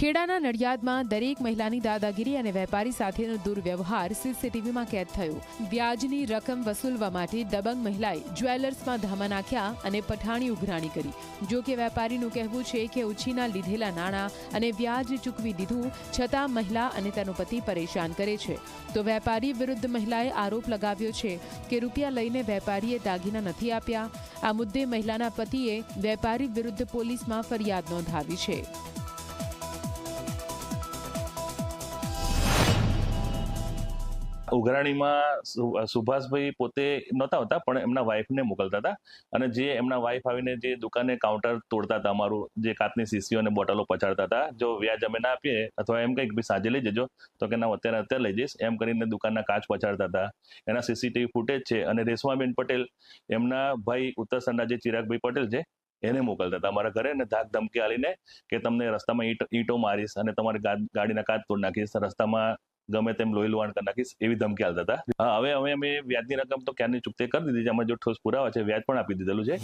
ખેડાના નડિયાદમાં દરેક મહિલાની દાદાગીરી અને વેપારી સાથેનો દુર્વ્યવહાર સીસીટીવીમાં કેદ થયો. વ્યાજની રકમ વસૂલવા માટે દબંગ મહિલાએ જ્વેલર્સમાં ધામા નાખ્યા અને પઠાણી ઉઘરાણી કરી. જો કે વેપારીનું કહેવું છે કે ઉછીના લીધેલા નાણાં અને વ્યાજ ચૂકવી દીધું, છતાં મહિલા અને તેનો પતિ પરેશાન કરે છે. તો વેપારી વિરુદ્ધ મહિલાએ આરોપ લગાવ્યો છે કે રૂપિયા લઈને વેપારીએ દાગીના નથી આપ્યા. આ મુદ્દે મહિલાના પતિએ વેપારી વિરુદ્ધ પોલીસમાં ફરિયાદ નોંધાવી છે. ઉઘરાણીમાં સુભાષભાઈ પોતે નહોતા હોતા, પણ એમના વાઈફને મોકલતા હતા. અને જે એમના વાઈફ આવીને જે દુકાને કાઉન્ટર તોડતા હતા, અમારું જે કાચની શીશીઓ અને બોટલો પછાડતા હતા, જો વ્યાજ અમે ના આપીએ, અથવા એમ કંઈક બી સાંજે લઈ જજો, તો કે ના અત્યારે અત્યારે લઈ જઈશ. એમ કરીને દુકાનના કાચ પછાડતા હતા. એના સીસીટીવી ફૂટેજ છે અને રેશમાબેન પટેલ, એમના ભાઈ ઉત્તરસંડા જે ચિરાગભાઈ પટેલ છે, એને મોકલતા હતા. અમારા ઘરે અને ધાક ધમકી આલીને કે તમને રસ્તામાં ઈંટો મારીશ અને તમારી ગાડીના કાચ તોડ નાખીશ. રસ્તામાં ગમે તેમ લોહી લોહાણ કરી નાખીશ, એવી ધમકી આલતા હતા. હવે હવે અમે વ્યાજની રકમ તો ક્યારની ચૂકતે કરી દીધી છે? અમે જો ઠોસ પુરાવા છે, વ્યાજ પણ આપી દીધેલું છે.